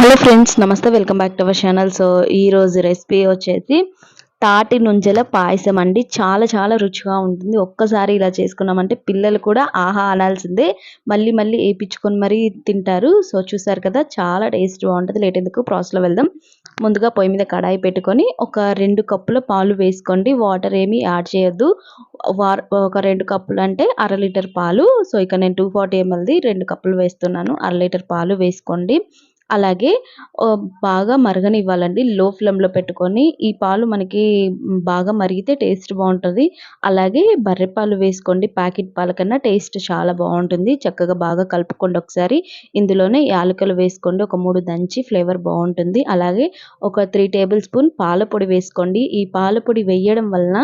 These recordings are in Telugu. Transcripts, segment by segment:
హలో ఫ్రెండ్స్ నమస్తే welcome back to our channel so ఈరోజు రెసిపీ వచ్చేసి తాటి నుంజల పాయసం అండి. చాలా చాలా రుచిగా ఉంటుంది. ఒక్కసారి ఇలా చేసుకున్నామంటే పిల్లలు కూడా ఆహా అనాల్సిందే. మళ్ళీ మళ్ళీ వేయించుకొని మరీ తింటారు. సో చూసారు కదా చాలా టేస్ట్ బాగుంటుంది. లేట్ ఎందుకు? ప్రాసెస్లో వెళ్దాం. ముందుగా పొయ్యి మీద కడాయి పెట్టుకొని ఒక రెండు కప్పుల పాలు వేసుకోండి. వాటర్ ఏమీ యాడ్ చేయొద్దు. ఒక రెండు కప్పులు అంటే అర లీటర్ పాలు. సో ఇక నేను టూ ఫార్టీ ఎంఎల్ది రెండు కప్పులు వేస్తున్నాను. అర లీటర్ పాలు వేసుకోండి. అలాగే బాగా మరగనివ్వాలండి. లో ఫ్లేమ్లో పెట్టుకొని ఈ పాలు మనకి బాగా మరిగితే టేస్ట్ బాగుంటుంది. అలాగే బర్రె పాలు వేసుకోండి. ప్యాకెట్ పాల కన్నా టేస్ట్ చాలా బాగుంటుంది. చక్కగా బాగా కలుపుకోండి ఒకసారి. ఇందులోనే యాలకులు వేసుకోండి. ఒక మూడు దంచి ఫ్లేవర్ బాగుంటుంది. అలాగే ఒక త్రీ టేబుల్ స్పూన్ పాల పొడి వేసుకోండి. ఈ పాల పొడి వేయడం వలన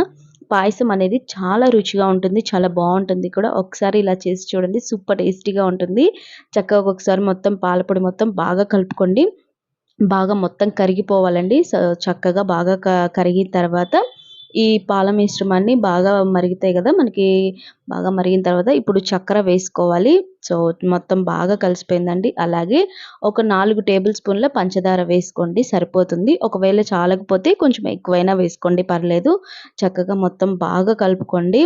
పాయసం అనేది చాలా రుచిగా ఉంటుంది చాలా బాగుంటుంది కూడా. ఒకసారి ఇలా చేసి చూడండి సూపర్ టేస్టీగా ఉంటుంది. చక్కగా ఒకసారి మొత్తం పాలపొడి మొత్తం బాగా కలుపుకోండి. బాగా మొత్తం కరిగిపోవాలండి. చక్కగా బాగా కరిగిన తర్వాత ఈ పాల మిశ్రమాన్ని బాగా మరుగుతాయి కదా మనకి బాగా మరిగిన తర్వాత ఇప్పుడు చక్కెర వేసుకోవాలి. సో మొత్తం బాగా కలిసిపోయిందండి. అలాగే ఒక నాలుగు టేబుల్ స్పూన్ల పంచదార వేసుకోండి సరిపోతుంది. ఒకవేళ చాలకపోతే కొంచెం ఎక్కువైనా వేసుకోండి పర్లేదు. చక్కగా మొత్తం బాగా కలుపుకోండి.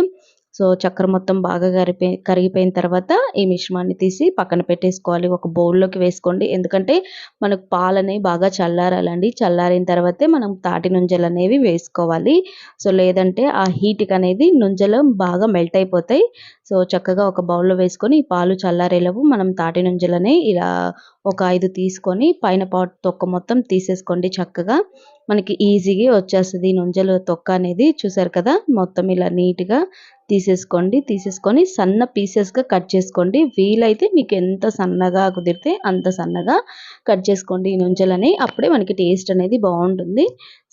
సో చక్కెర మొత్తం బాగా కరిపోయి కరిగిపోయిన తర్వాత ఈ మిశ్రమాన్ని తీసి పక్కన పెట్టేసుకోవాలి. ఒక బౌల్లోకి వేసుకోండి. ఎందుకంటే మనకు పాలు బాగా చల్లారాలండి. చల్లారిన తర్వాతే మనం తాటి నుంజలు అనేవి వేసుకోవాలి. సో లేదంటే ఆ హీట్కి అనేది నుంజలు బాగా మెల్ట్ అయిపోతాయి. సో చక్కగా ఒక బౌల్లో వేసుకొని ఈ పాలు చల్లారేలోపు మనం తాటి నుంజలనే ఇలా ఒక ఐదు తీసుకొని పైన పాటు తొక్క మొత్తం తీసేసుకోండి చక్కగా. మనకి ఈజీగా వచ్చేస్తుంది నుంజలు తొక్క అనేది. చూసారు కదా? మొత్తం ఇలా నీట్గా తీసేసుకోండి తీసేసుకొని సన్న పీసెస్గా కట్ చేసుకోండి. వీలైతే మీకు ఎంత సన్నగా కుదిరితే అంత సన్నగా కట్ చేసుకోండి ఈ నుంజలని అప్పుడే మనకి టేస్ట్ అనేది బాగుంటుంది.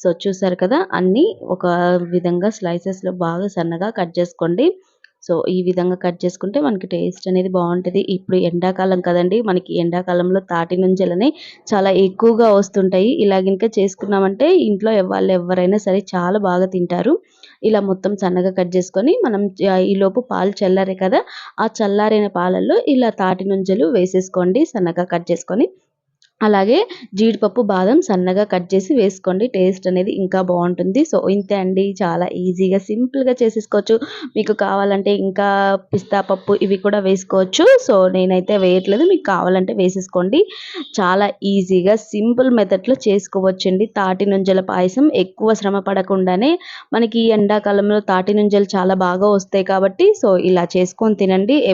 సో చూసారు కదా అన్నీ ఒక విధంగా స్లైసెస్లో బాగా సన్నగా కట్ చేసుకోండి. సో ఈ విధంగా కట్ చేసుకుంటే మనకి టేస్ట్ అనేది బాగుంటుంది. ఇప్పుడు ఎండాకాలం కదండి మనకి ఎండాకాలంలో తాటి నుంజలని చాలా ఎక్కువగా వస్తుంటాయి. ఇలా కనుక చేసుకున్నామంటే ఇంట్లో వాళ్ళు ఎవరైనా సరే చాలా బాగా తింటారు. ఇలా మొత్తం సన్నగా కట్ చేసుకొని మనం ఈలోపు పాలు చల్లారే కదా ఆ చల్లారిన పాలల్లో ఇలా తాటి నుంజలు వేసేసుకోండి సన్నగా కట్ చేసుకొని. అలాగే జీడిపప్పు బాదం సన్నగా కట్ చేసి వేసుకోండి. టేస్ట్ అనేది ఇంకా బాగుంటుంది. సో ఇంతే అండి. చాలా ఈజీగా సింపుల్గా చేసేసుకోవచ్చు. మీకు కావాలంటే ఇంకా పిస్తా పప్పు ఇవి కూడా వేసుకోవచ్చు. సో నేనైతే వేయట్లేదు. మీకు కావాలంటే వేసేసుకోండి. చాలా ఈజీగా సింపుల్ మెథడ్లో చేసుకోవచ్చండి. తాటి నుంజల పాయసం ఎక్కువ శ్రమ పడకుండానే మనకి ఎండాకాలంలో తాటి నుంజలు చాలా బాగా వస్తాయి కాబట్టి సో ఇలా చేసుకొని తినండి.